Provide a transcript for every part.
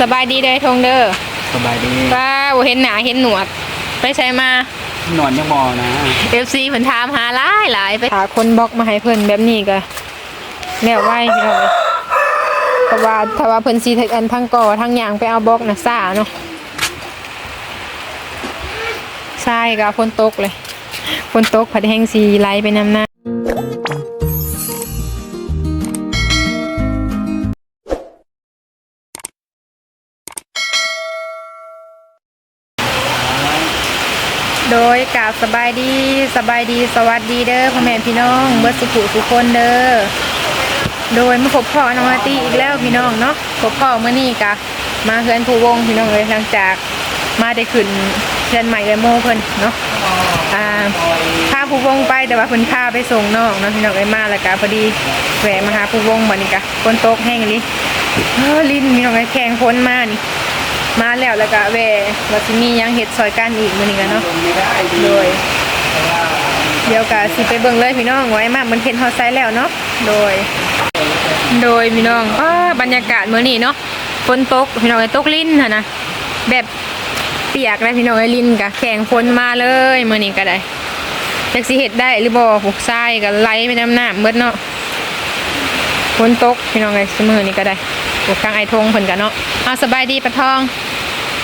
สบายดีเด้อทงเด้อสบายดีป้าบ่เห็นหนาเห็นหนวด ไปใช้มานอนยังมอนะ FC เพิ่นถามหาหลายหลายไปหาคนบล็อกมาให้เพิ่นแบบนี้ก็แล้วไว้พี่น้องเอ้ยเพราะว่าถ้าว่าเพิ่นสิทั้งอันทั้งก่อทั้งหยางไปเอาบล็อกน่ะซ่าเนาะใช่ก็ฝนตกเลยฝนตกผัดแห้งสีไหลไปน้ำหน้า กาบสบายดีสบายดีสวัสดีเด้อพ่อแม่พี่น้องเบิร์สุขุทุกคนเด้อโดยมาพบพ่อน้องอาตีอีกแล้วพี่น้องเนาะพบพ่อเมื่อนี้กะมาเฮือนผู้วงพี่น้องเลยหลังจากมาได้ขึ้นเฮือนใหม่เลยโมเพิ่นเนาะอ่าพาผู้วงไปแต่ว่าเพิ่นพาไปส่งน้องเนาะพี่น้องเอ้ยมาแล้วกะพอดีแหวมาหาผู้วงบัดนี้กะฝนตกแห้งลิเออลิ้นพี่น้องเอ้ยแข็งพ้นมานี่ มาแล้วแล้วก็แวว่าสิมียังเฮ็ดซอยกันอีกมื้อนี้กันเนาะโดยเดี๋ยวกะสิไปเบิ่งเลยพี่น้องไว้มากมันเพ็นฮอดไซแล้วเนาะโดย โดยพี่น้องอ้าบรรยากาศมื้อนี้เนาะฝนตกพี่น้องไอ้ตกลิ้นหั่นนะแบบเปียกนะพี่น้องไอ้ลิ้นกะแข็งฝนมาเลยมื้อนี้ก็ได้จักสิเฮ็ดได้หรือบ่พวกทรายก็ไหลไปน้ำน้ำเบิดเนาะฝนตกพี่น้องไอ้ซุมื้อนี้ก็ได้ พวกทางไอ้ทงเพิ่นก็เนาะเอาสบายดีปะทอง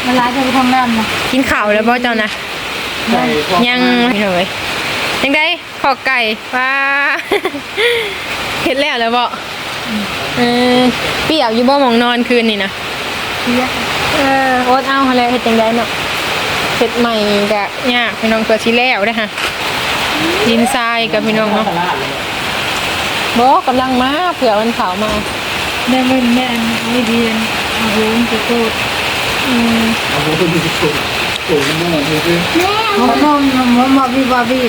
เวลาจะไปทำงานนะกินข้าวแล้วบ่เจ้านะใช่พวกยังเลยยังได้ขอไก่ว้าเห็นแล้วแล้วบ่เออเปียกอยู่บ่หมองนอนคืนนี่นะเสียเออโอ๊ตเอาหั่นแหละเฮ็ดจังไดเนาะเฮ็ดใหม่ก็ยากพี่น้องเพื่อสิแล้วเด้อฮะดินทรายกับพี่น้องเนาะบ่กำลังมาเผื่อมันเผามา แม่เงินแม่อันไม่เรียนเอาโหมจะโกดอืมโอ้โหดูดิโอ้โหมองดูดิหมอมอมหมอมอบีบาบี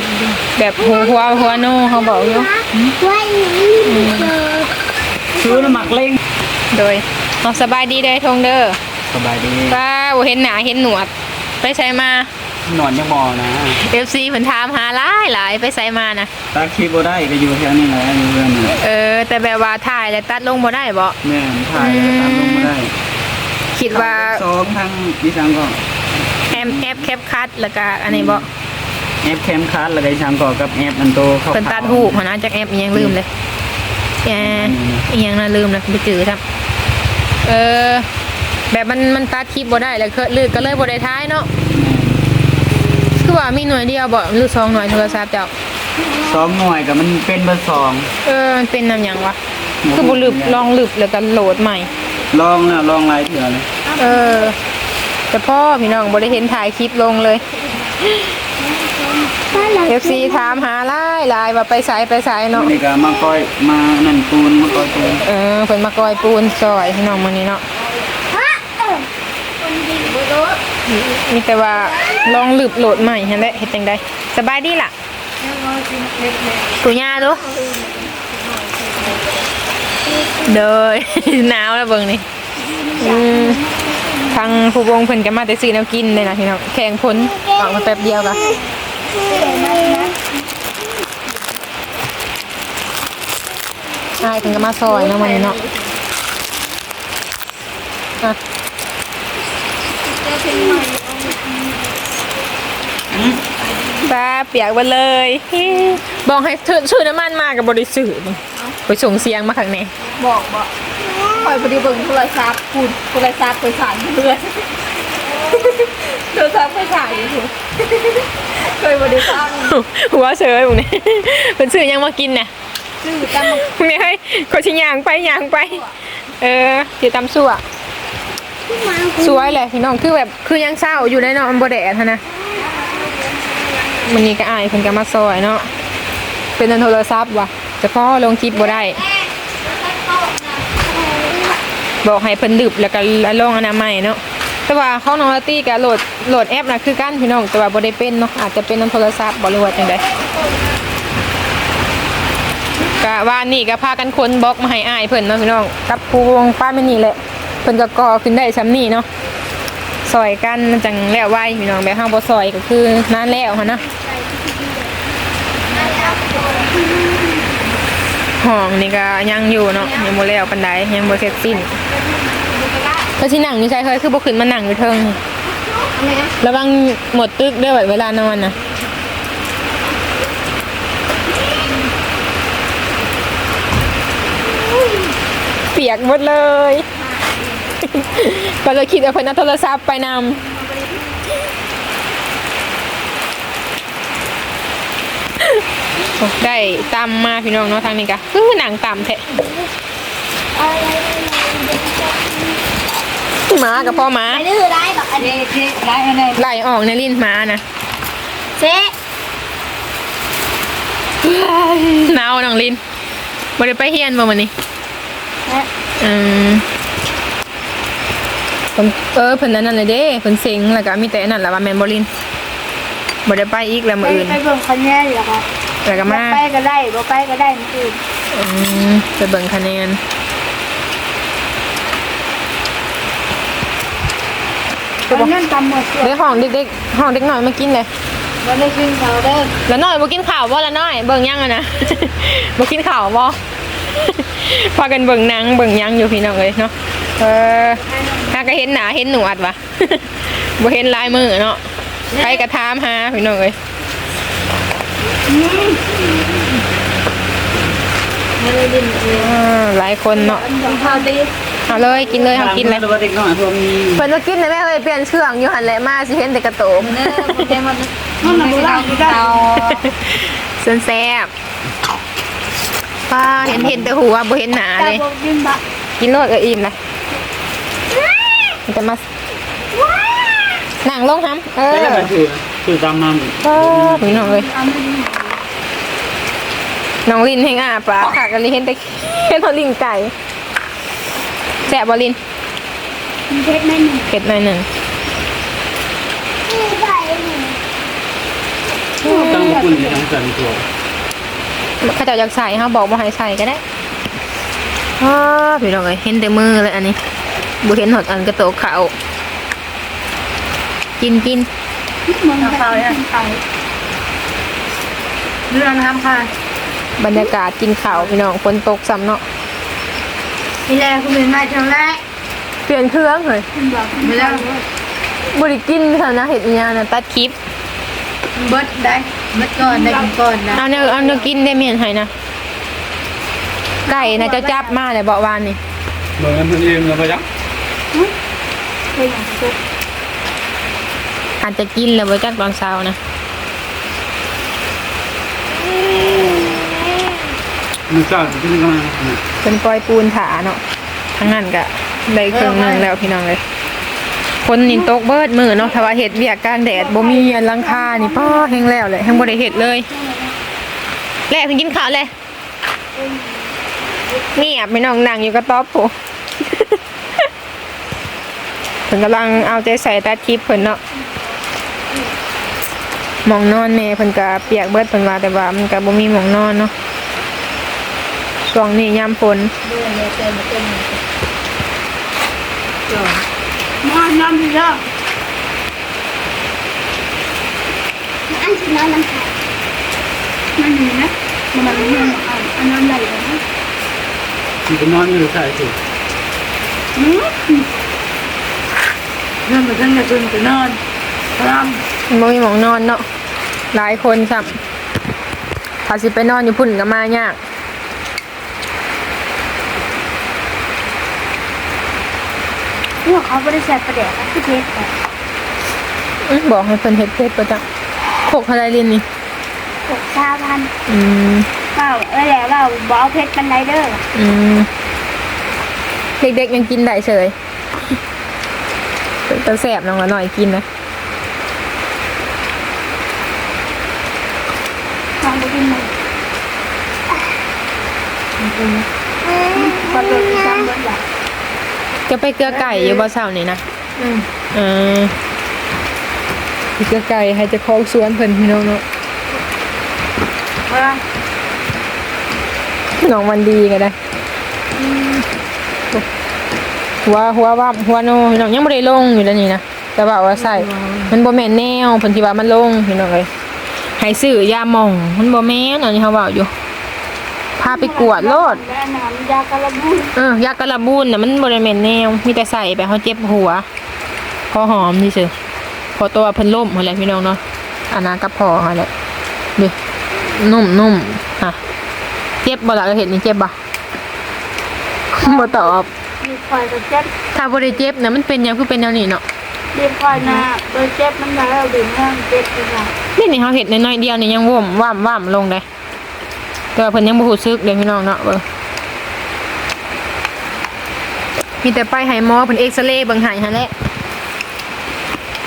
แบบหัวหัวหัวโนเขาบอกอยู่ซื้อน้ำหมักเล้งโดยเอาสบายดีเด้ทงเด้อสบายดีป้าเห็นหนาเห็นหนวด ไปใช้มา นอนยังมอนะ FC เพิ่นถามหาหลายหลายไปใส่มานะตาคีบได้ก็อยู่แถวนี้แหละอยู่เพื่อนน่ะเออ แต่แบบว่าถ่ายแล้วตัดลงบ่ได้บ่แม่นถ่ายแล้วตามลงมาได้คิดว่าสองทางดิฉันก็แอมแอปแคปคัดแล้วก็อันนี้บ่แอปแคมคัสแล้วก็ดิฉันก็กับแอปอันโตเข้าเพิ่นตัดหูปหันนะจากแอปอีหยังลืมเลยแออีหยังน่ะลืมนะไปจื้อครับ เออ แบบมันมันตัดคลิปบ่ได้แล้วก็ลือก็เลยบ่ได้ท้ายเนาะ คือว่ามีหน่วยเดียวบ่หรือสองหน่วยโทรศัพท์เจ้าสองหน่วยกับมันเป็นเบอร์สองเออมันเป็นนำหยังวะคือบ่ลืบลองลืบแล้วก็โหลดใหม่ ลองแล้วลองหลายเถื่อเลยเออ แต่พ่อพี่น้องบ่ได้เห็นถ่ายคลิปลงเลยเอฟซีถามหาหลายหลายว่าไปสายไปสายเนาะนี่ก็มาก้อยมานั่นปูนมาก้อยปูนเออเพิ่นมากอยปูนซอยพี่น้องมื้อนี้เนาะมีแต่ว่า ลองหลืบโหลดใหม่หั่นแหละเฮ็ดจังไดสบายดีล่ะกูย่าดูเด้อหนาวแล้วเบิ่งนี่ทางผู้วงเพิ่นก็มาแต่ซื้อแนวกินเลยนะพี่น้องแข่งพ้นออกมาแป๊บเดียวก็ใช่เพิ่นก็มาซอยนาะมื้อนี้เนาะอะ ตาเปียกไปเลยบอกให้ถือชื่อน้ำมันมากับบริสุทธิ์ไปส่งเสียงมาข้างในบอกบอกคอยพอดีเบิ่งโทรศัพท์พูดโทรศัพท์ไปสานเพื่อนโทรศัพท์ไปสานอยู่เคยบริษัทหัวเฉยพวกนี้เป็นสื่อยังมากินน่ะชื่อตั้งพวกนี้ให้ขาชิยางไปยางไป เอออยู่ตำสั่วสวยเลยพี่น้องคือแบบคือยังเศร้าอยู่ในนาะมันบ่แดดนะ มันนี่ก็อายเพิ่นก็มาซอยเนาะเป็นอันโทรศัพท์ว่ะแต่พ่อลงคลิปบ่ได้ บอกให้เพิ่นดึบแล้วก็ลงอนามัยเนาะแต่ว่าเขาน้องลาตี้ก็โหลดโหลดแอปนะคือกันพี่น้องแต่ว่าบ่ได้เป็นเนาะอาจจะเป็นอันโทรศัพท์บ่รู้ว่าจังไดก็ว่านี่ก็พากันคนบล็อกมาให้อายเพิ่นเนาะพี่น้องกับผู้วงป้าไม่นี่แหละเพิ่นก็ก่อขึ้นได้ซ้ำนี่เนาะ ซอยกันมันจังแล้วไวพี่น้องแบบห้างบ่ซอยก็คือนานแล้วหั่นนะห้องนี่ก็ยังอยู่เนาะยังบ่แล้วปานใดยังบ่เสร็จสิ้นกเขาที่นั่งนี่ใช่เคยคือบ่ขึ้นมานั่งอยู่เทิงอะไระระวังหมดตึกด้วยเวลานอนนะเปียกหมดเลย ก็เลยคิดว่าเพิ่นเอาโทรศัพท์ไปนำโอ้ได้ตำมาพี่น้องเนาะทางนี้กะคือหนังตำแท้หมากับพ่อหมาไอ้ดื้อได้แบบอันนี้ได้อันนี้ไหลออกในลิ้นหมานะเซ่หนาวน้องลินบ่ได้ไปเฮียนบ่มื้อนี้อืม เพิ่นเออเพิ่นอันนั้นเลยเด้เพิ่นเซ็งแล้วก็มีแต่อันนั้นล่ะว่าแม่นบ่ลินบ่ได้ไปอีกแล้วมื้ออื่นไปเบิ่งคะแนนเหรอคะแล้วก็มาไปก็ได้บ่ไปก็ได้มื้ออื่นอืมไปเบิ่งคะแนนวันนั้นตำหมดเสียเด้ห้องเด็กๆห้องเด็กน้อยมากินเลยวันนี้กินเขาเด้อแล้วน้อยบ่กินข้าวบ่ละน้อยเบิ่งยังอะนะบ่กินข้าวบ่พากันเบิ่งหนังเบิ่งหยังอยู่พี่น้องเอ้ยเนาะเออ ถ้าก็เห็นหน้าเห็นหนวดวะบ่เห็นลายมือเนาะใครก็ถามหาพี่น้องเอ้ยไม่ได้ดินเองอ่าหลายคนเนาะกินข้าวดีเอาเลยกินเลยเอากินเลยแล้วก็เด็กน้อยพวกนี้เพิ่นมากินเลยแม่เอ้ยเปลี่ยนเชื่องอยู่หั่นแหละมาสิเห็นแต่กระโตมเด้อบ่ได้มันมันบ่ได้กินข้าวเส้นแซ่บป้าเห็นเห็นแต่หัวบ่เห็นหน้าแต่เลยบ่กินบะกินโลดเอออิ่มเลย มันจะมานั่งลงทำเออแล้วก็คือคือตามมาเออพี่น้องเลยน้องลินแห่งอาปลาค่ะกันลิเห็นแต่เห็นทอลิงไก่แซ่บบอลินเพชรแม่นเผ็ดหน่อยหนึ่งตั้งคุณในทางสันตัวข้าเจ้าอยากใส่ฮะบอกว่าให้ใส่ก็ได้อ้าพี่น้องเลยเห็นแต่มือเลยอันนี้ บุเห็นหอดอันกระโตกเขากินกินมึงข้าวเนี่ยข้าวเรื่องทำค่ะ บรรยากาศกินข้าวพี่น้องฝนตกซ้ำเนาะทีแรกคุณเป็นมาจังแรกเปลี่ยนเครื่องเลยคุณบอกไม่ได้บริกินค่ะนะเห็ดอีหยานะตัดคลิปเบิดได้เบิดก่อนได้กินก่อนนะเอาเนื้อเอาเนื้อกินได้เมียนให้นะไก่นะเจ้าจับมาเลยบอกวานนี่เหมือนกันเองเราไปยักเคยอย่างสุกอาจจะกินแล้วบ่จักตอนเช้านะมันก็จะขึ้นกันมาเป็นปล่อยปูนถาเนาะทั้งนั้นก็ได้ครึ่งหนึงแล้วพี่น้องเลยคนนินตกเบิดมือเนาะถ้าว่าเห็ดเวียกกลางแดดบ่มีอันหลังคานี่ป้อแห้งแล้วเลยแห้งบ่ได้เห็ดเลยแลกเพิ่นกินข้าวเลยเงียบพี่น้องนั่งอยู่กระต๊อบผู้เพิ่นกำลังเอาใจใส่ตัดคลิปเพิ่นเนาะมองนอนแม่เพิ่นก็เปียกเบิดเพิ่นว่าแต่ว่ามันก็บ่มีมองนอนเนาะช่วงนี้ยามฝนนอนนอนดีเด้ออันที่นอนน้ำค่ะมันนี่นะมันมันนอนอันนอนใหญ่เลยนะมันนอนอยู่ใส่สิอื มนอนมาตั้งแต่ตื่นไปนอนพร้อมมันบ่มีหมองนอนเนาะหลายคนซ้ำถ้าสิไปนอนอยู่พุ่นก็มายากพวกเขาไม่ได้ใส่ประเดี๋ยวที่เพชรอื้อบอกให้เพิ่นเฮ็ดเพชรประจักโคกอะไรเรียนนี่ หกชาพันอืม เปล่าเออแล้วเราบอเพชรเป็นไรเด้ออืม เด็กๆยังกินได้เฉย แต่แสบน้องละหน่อยกินนะลองไปกินหน่อยพอโดนจำเบิดแหละจะไปเกลือไก่อยู่บ่เช้านี่นะอืมเออไปเกลือไก่ให้เจะคองสวนเพิ่นพี่น้องเนาะว่าน้องวันดีก็ได้ หัวหัวว่าหัวโนพี่น้องยังบ่ได้ลงอยู่แล้วนี่นะแต่ว่าเอาว่าใส่มันบ่แม่นแนวเพิ่นสิว่ามันลงพี่น้องเอ้ยให้ซื้อยาหม่องมันบ่แม่นอันนี้เฮาเว้าอยู่พาไปกวดโลดและน้ำยากระบุนเออยากระบูนน่ะมันบริเวณแนวมีแต่ใส่ไปเขาเจ็บหัวพอหอมนี่สิพอตัวเพิ่นล่มอะไรพี่น้องเนาะอันนั้นก็พออะไรดินุ่มนุ่มอะเจ็บบ่ล่ะเห็นนี่เจ็บบ่บ่ตอบ มีคอยกับเจ็บถ้าบ่ได้เจ็บนะมันเป็นหยังคือเป็นแนวนี้เนาะเรียนคอยนะโดยเจ็บมันแล้วดื่มน้ำเจ็บเลยค่ะนี่นี่เฮาเห็ดน้อยๆเดียวนี่ยังว่มว่ำว่ำลงได้แต่ว่าเพิ่นยังบ่ฮู้สึกเด้พี่น้องเนาะเบิ่งมีแต่ไปให้หมอเพิ่นเอ็กซเรย์เบิ่งให้หั่นแหละ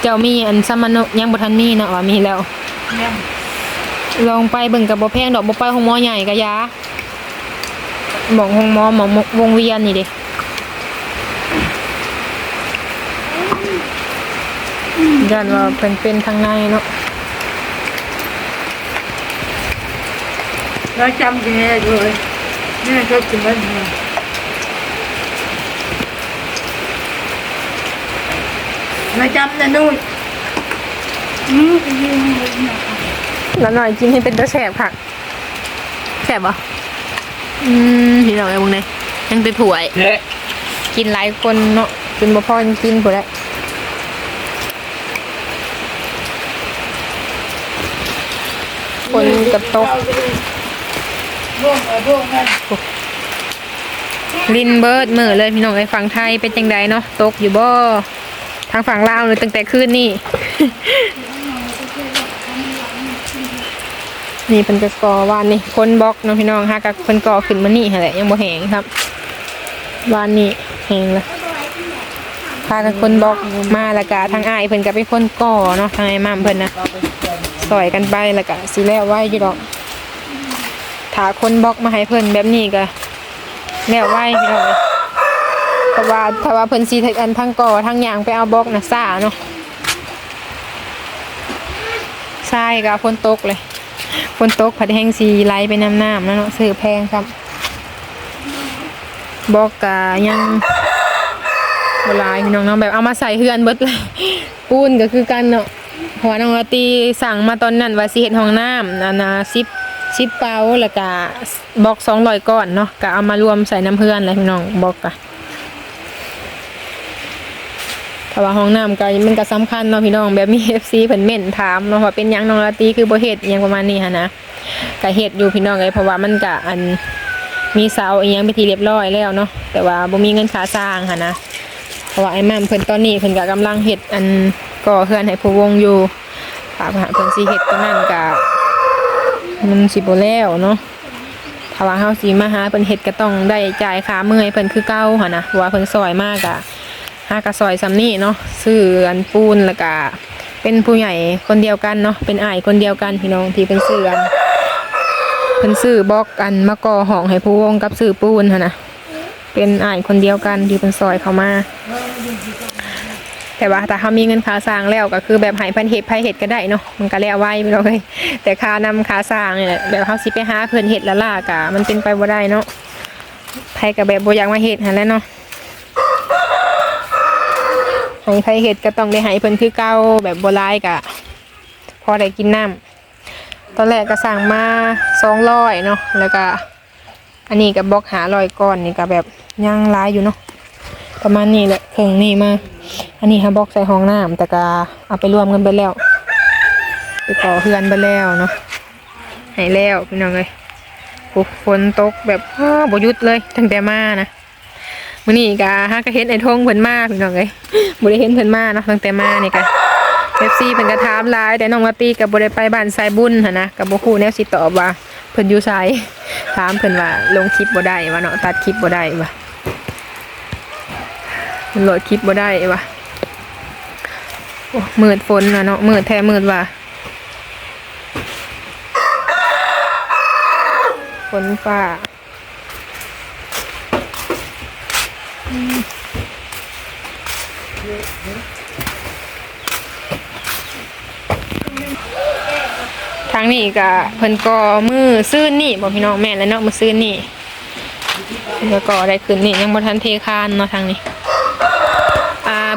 เจ้ามีอันสมานกยังบ่ทันมีเนาะว่ามีแล้ว เนี่ยลองไปเบิ่งกับบ่แพงดอกบ่ไปห้องหมอใหญ่ก็ยาหมองห้องหมอหมองวงเวียนนี่เด้ ยันว่าเพิ่นเป็นทางในเนาะเราจำกันเลยนี่ชอบกินมันเราจำนะนู่นอืมไปยืนเลยเนี่ยแล้วหน่อยกินให้เป็นตะแสบค่ะแสบบ่อืมพี่น้องไอ้พวกนี้ยังแต่ถ้วยเฮ้ยกินหลายคนเนาะกินบ่พอยังกินผู้ใด คนกับตกร่วงเอาร่วงกันลินเบิร์ดมือเลยพี่น้องไอ้ฝั่งไทยเป็นจังใดเนาะตกอยู่บ่ทางฝั่งลาวเลยตั้งแต่คืนนี่นี่เป็นกระกอวานนี่คนบล็อกเนาะพี่น้องฮะกับเพิ่นกอขึ้นมานี่ขนแหละยังบ่แหงครับวานนี่แหงล้วพากันคนบล็อกมาล้วก็ทางอ้ายเพิ่นก็เป็นคนก่อเนาะทางไอ้ม่ามเพิ่นนะ สอยกันไปแล้วก็สิแล้วไว้อยู่ดอกถ้าคนบล็อกมาให้เพิ่นแบบนี้ก็แล้วไว้พี่น้องเพราะว่าถ้าว่าเพิ่นสีอันทั้งก่อทั้งยางไปเอาบล็อกนะซ่าเนาะใช่ก็ฝนตกเลยฝนตกผัดแห้งสีไหลไปน้ำน้ำแล้วเนาะซื้อแพงครับบล็อกกะยังบหลายพี่น้องเนาะแบบเอามาใส่เฮือนเบิดเลยปูนก็คือกันเนาะ เพราะว่าน้องาตีสั่งมาตอนนั้นว่าสิเฮ็ดห้องน้ำอันนะสิบชิปเกาแล้วก็บล็อกสองร้อยก้อนเนาะก็เอามารวมใส่น้ำเพื่อนเลยพี่น้องบล็อกกะถ้าว่าห้องน้ำก็มันก็สำคัญเนาะพี่น้องแบบมี FC เพิ่นเม่นถามเนาะว่าเป็นหยังน้องลาตีคือบ่เฮ็ดอหยังประมาณนี้หันนะก็เฮ็ดอยู่พี่น้องเลยเพราะว่ามันก็อันมีเสาอีหยังไปที่เรียบร้อยแล้วเนาะแต่ว่าบ่มีเงินค่าสร้างหันนะ ราะว่าไอ้แม่เพิ่นตอนนี้เพิ่นก็กำลังเฮ็ดอันก่อเฮือนให้ผู้วงอยู่ฝากหาเพิ่นสิเฮ็ดตรงนั้นก็มันสิบ่แล้วเนาะถ้าว่าเฮาสิมาหาเพิ่นเฮ็ดก็ต้องได้จ่ายค่าเมื่อยเพิ่นคือเก่าหั่นนะเพราะว่าเพิ่นซอยมากอะหากะซอยซำนี้เนาะซื้ออันปูนแล้วก็เป็นผู้ใหญ่คนเดียวกันเนาะเป็นอ้ายคนเดียวกันพี่น้องที่เพิ่นซื้ออันเพิ่นซื้อบล็อกอันมาก่อห้องให้ผู้วงกับซื้อปูนหั่นนะเป็นอ้ายคนเดียวกันที่เพิ่นซอยเข้ามา แต่ว่าถ้าเขามีเงินค่าสร้างแล้วก็คือแบบหายพันเห็ดไผเห็ดก็ได้เนาะมันก็แล้วไว้ไม่ต้องเลยแต่ค่านำค่าสร้างเนี่ยแบบเขาสิไปหาเพิ่นเห็ดละล่ากะมันเป็นไปบ่ได้เนาะไผกับแบบบ่อยากมาเห็ดหันแล้วเนาะให้ไผเห็ดก็ต้องได้ให้เพิ่นคือเก่าแบบบ่ร้ายกะ พอได้กินน้ำตอนแรกก็สั่งมาสองร้อยเนาะแล้วก็ อันนี้ก็บล็อกหารอยก้อนนี่ก็แบบย่างร้ายอยู่เนาะ ประมาณนี้แหละเครื่องนี้มา อันนี้ฮะบ็อกใส่ห้องน้ำแต่ก็เอาไปรวมกันไปแล้ว ไปต่อเพื่อนไปแล้วเนาะให้แล้วพี่น้องเลยฝนตกแบบอ้าวบ่หยุดเลยตั้งแต่มานะมื้อนี้ก็ฮะก็เห็นไอ้ทงเพิ่นมาพี่น้องเลยบ่ได้เห็นเพิ่นมาเนาะตั้งแต่มานี่ก็ FC เพิ่นก็ถามลายแต่น้องมาตีก็บ่ได้ไปบ้านสายบุญนะก็บ่ฮู้แนวสิตอบว่าเพิ่นอยู่ไสถามเพิ่นว่าลงคลิปบ่ได้ว่าเนาะตัดคลิปบ่ได้ว่า มันโหลดคลิปบ่ได้วะโอ้มืดฝนนะเนาะมืดแท้มืดว่ะฝนฟ้าทางนี้ก็เพิ่นก็มือซื่นนี่บอกพี่น้องแม่แล้วเนาะมือซื่นนี่เพิ่นก็ได้ขึ้นนี่ยังบ่ทันเทคานเนาะทางนี้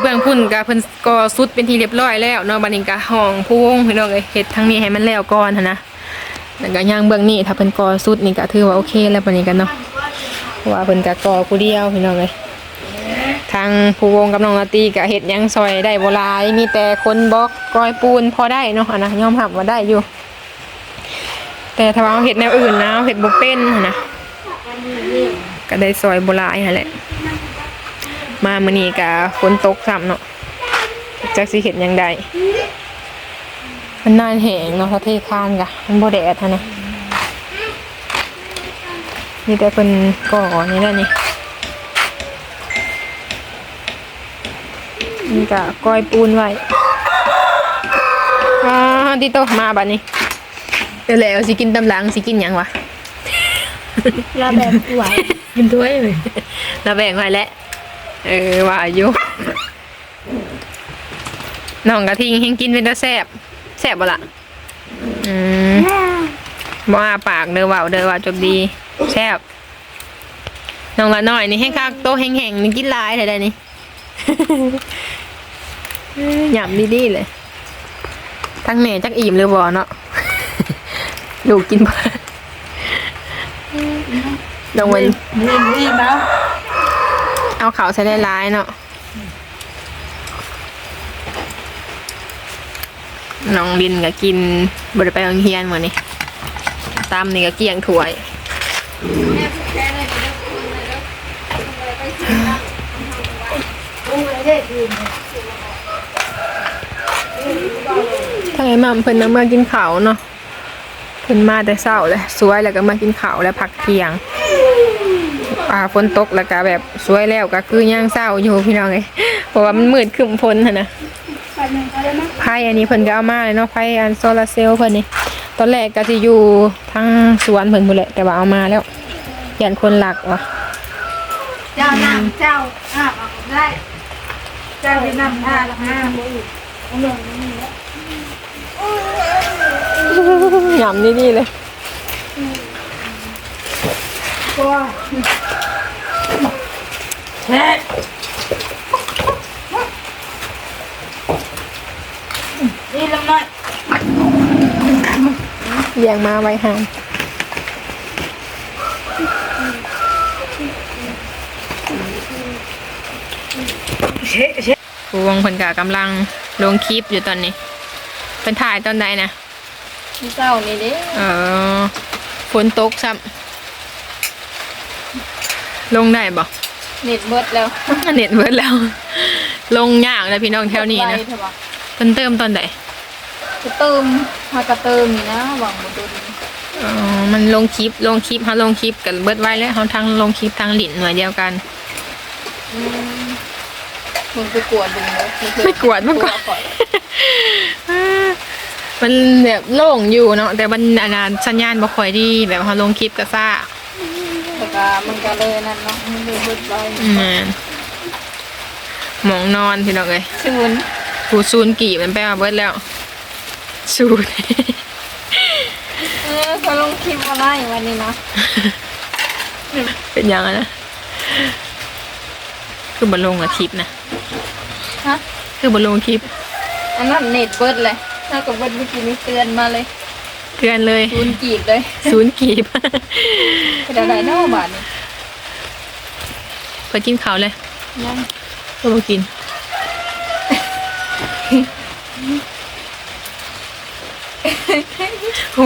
เบื้องพุ่นก็เพิ่นก็สุดเป็นที่เรียบร้อยแล้วเนาะบัดนี้ก็ห้องผู้วงพี่น้องเอ้ยเฮ็ดทั้งนี้ให้มันแล้วก่อนหันนะแล้วก็ย่างเบื้องนี้ถ้าเพิ่นก่อสุดนี่ก็ถือว่าโอเคแล้วปานนี้กันเนาะว่าเพิ่นก็ก่อผู้เดียวพี่น้องเลยทางผู้วงกับน้องลาตีก็เฮ็ดยังซอยได้บ่หลายมีแต่คนบล็อกกอยปูนพอได้เนาะอันนะยอมรับว่าได้อยู่ แต่ถ้าว่าเอาเฮ็ดแนวอื่นนะเอาเฮ็ดบ่เป็นนนะก็ได้ซอยบ่หลายหั่นแหละ มามื้อนี้ก็ฝนตกซ้ำเนาะจักสิเฮ็ดหยังได้มันนานแหงเนาะถ้าเทคานกะมันบ่แดดหั่นนะมีแต่เพิ่นก่อนี่แหละนี่นี่ก็ก้อยปูนไว้อ่าดิโตมาบัดนี้เดี๋ยวแล้วสิกินตำหลังสิกินหยังวะลาแบบไหวกินถ้วยเลยเราแบ่งไว้แล้ว เออว่าอายุน้องกะทิงเฮงกินเป็นตาแซบแซบบ่ล่ะอืมบ่อาปากเด้อเว่าเด้อว่าจบดีแซบน้องละน้อยนี่แห้งคักโตแห้งๆนี่กินหลายเลยได้นี่หยำดีๆเลยทั้งแม่จักอิ่มหรือบ่เนาะลูกกินบ่น้องวันนี่นี่มา เอาเขาใส่ได้ร้ายเนาะน้องลินก็กินบริไปโรงเรียนหมือนี่ตามนี่ก็เกลี้ยงถ้วยถ้าไงมัมเพิ่นมาเมื่อกินข้าวเนาะเพิ่นมาแต่เช้าเลยสวยแล้วก็มากินข้าวแล้วพักเที่ยง อ่าฝนตกแล้วก็แบบสวยแล้วก็คือย่างเศร้าอยู่พี่น้องเอ้ยเพราะว่ามันมืดครึ้มฝนหั่นนะไพ่อันนี้เพิ่นก็เอามาเลยเนาะไพ่อันโซลาร์เซลล์เพิ่นนี่ตอนแรกก็สิอยู่ทางสวนเพิ่นพุ่นแหละแต่ว่าเอามาแล้วยันคนหลักว่ะเจ้านำเจ้าอะเอาได้เจ้าที่นำท่าละห้าหยำนี่ๆเลยแท้ นี่ลำน้อยเลี้ยงมาไว้ห่างครูวงเพิ่นก็กำลังลงคลิปอยู่ตอนนี้เพิ่นถ่ายตอนใดนะนี่เจ้านี่เด้เออฝนตกซ้ำลงได้บ่ เน็ตเบิดแล้วเน็ตเบิดแล้ว ลงยากเลยพี่น้องแถวนี้นะไปเถอวเพิ่นเติมตอนใดจะเติมมากระเติมนี่นะหวังบ่โดนเออมันลงคลิปลงคลิปเฮาลงคลิปกันเบิดไว้แล้วเฮาทั้งลงคลิปทั้งหลินหน่วยเดียวกันมึงไปกวดดึงเลยไปกวดมาก่อนก่อนมันแบบโล่งอยู่เนาะแต่มันอันนั้นสัญญาณบ่ค่อยดีแบบเฮาลงคลิปก็ซ่าแต่ ก็มันก็เลยนั่นเนาะมันเลยเบิดไปอืมหมองนอนพี่น้องเอ้ยศูนย์กูซูนกี่มันไปมาเบิดแล้วซูน เออเขาลงคลิปอะไรวันนี้เนาะเป็นยังไงนะคือบอลลงอะคลิปนะฮะคือบอลลงคลิปอันนั้นเน็ตเบิดเลยถ้ากับเบิดเมื่อกี้นี่เตือนมาเลย เตือนเลย ศูนย์กีบเลยศูนย์กีบเดี๋ยวได้เนอกบาทนี่ไปกินข้าวเลยยังก็มากิน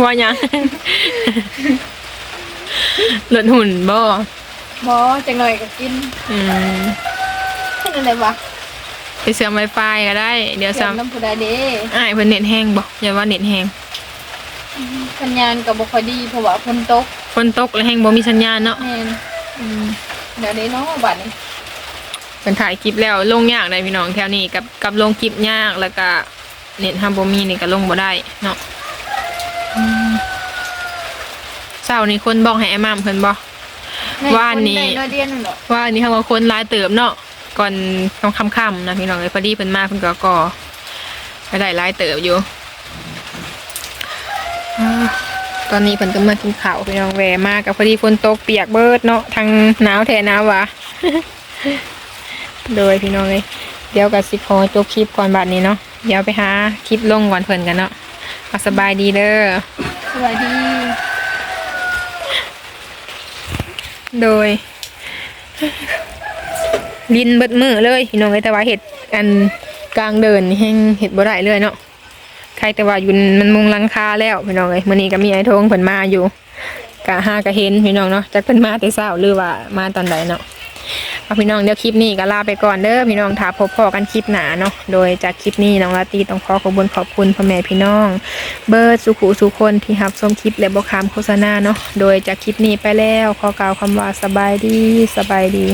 ว่ายังหลดหุ่นบ่บอจังหน่อยก็กินอืมเป็นอะไรวะไปเสื่อมไวไฟก็ได้ เดี๋ยวเสียซ้งน้ำผู้ใดเด้ำอ้ายเพิ่นเน็ตแห้งบ่อย่าว่าเน็ตแห้ง สัญญาณกับบุคอยดีเพราะว่าฝนตกฝนตกแล้วแห้งบ่มีสัญญาณเนาะแม่นอืมเดี๋ยวได้เนาะบาทนี่เป็นถ่ายคลิปแล้วลงยากได้พี่น้องแถวนี้กับกับลงคลิปยากแล้วก็เน็ตฮัมบ่มีนี่ก็ลงบ่ได้เนาะอืมเช้านี้คนบอกให้ไอ้มามเพิ่นบ่ว่านนี่ในน้อยเดียนนั่นเหรอว่าอันนี้เขาว่าคนหลายเติบเนาะก่อนต้องค่ำๆนะพี่น้องเอ้ยพอดีเพิ่นมาเพิ่นก็ก่อก็ได้หลายเติบอยู่ ตอนนี้ฝพิ่นก็มากินข้าวพี่น้องแวมากกับพอดีฝนตกเปียกเบิดเนาะทางหนาวแทนหนาววะโดยพี่น้องเลยเดี๋ยวกับสิขอจบคลิปก่อนบัดนี้เนาะเดี๋ยวไปหาคลิปลงก่อนเพิ่นกันเนาะเอาสบายดีเด้อสบายดี โดย ลินเบิดมือเลยพี่น้องเลยแต่ว่าเห็ดอันกลางเดินแห้งเห็ดบ่ได้เลยเนาะ ครแต่ว่าอยู่มันมุงลังคาแล้วพี่น้องเอ้ยมื้อนี้ก็มีไอ้ทงเพิ่นมาอยู่กะหากะเห็นพี่น้องเนาะจักเพิ่นมาแต่เช้าหรือว่ามาตอนใดเนาะเอาพี่น้องเดี๋ยวคลิปนี้ก็ลาไปก่อนเด้อพี่น้องถ้าพบพอกันคลิปหนาเนาะโดยจากคลิปนี้น้องลาตีต้องขอขอบคุณขอบคุณพ่อแม่พี่น้อง เบิร์ดสุขุสุคนที่รับชมคลิปและบอกคำโฆษณาเนาะโดยจากคลิปนี้ไปแล้วขอกล่าวคำว่าสบายดีสบายดี